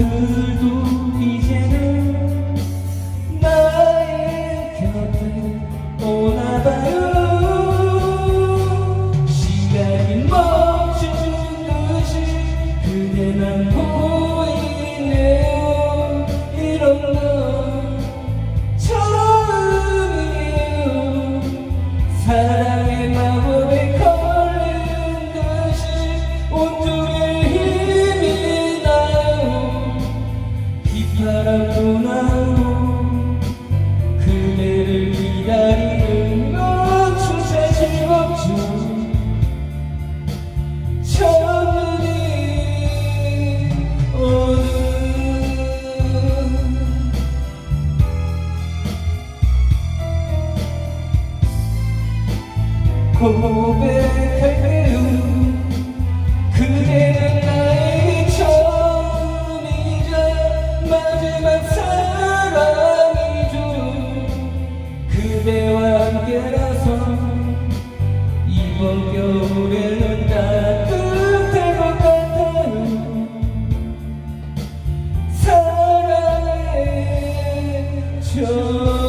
you. Oh 그대는 나의 처음이자 마지막 사랑이죠 그대와 함께라서 이번 겨울에는 따뜻할 것 같아요 사랑의 저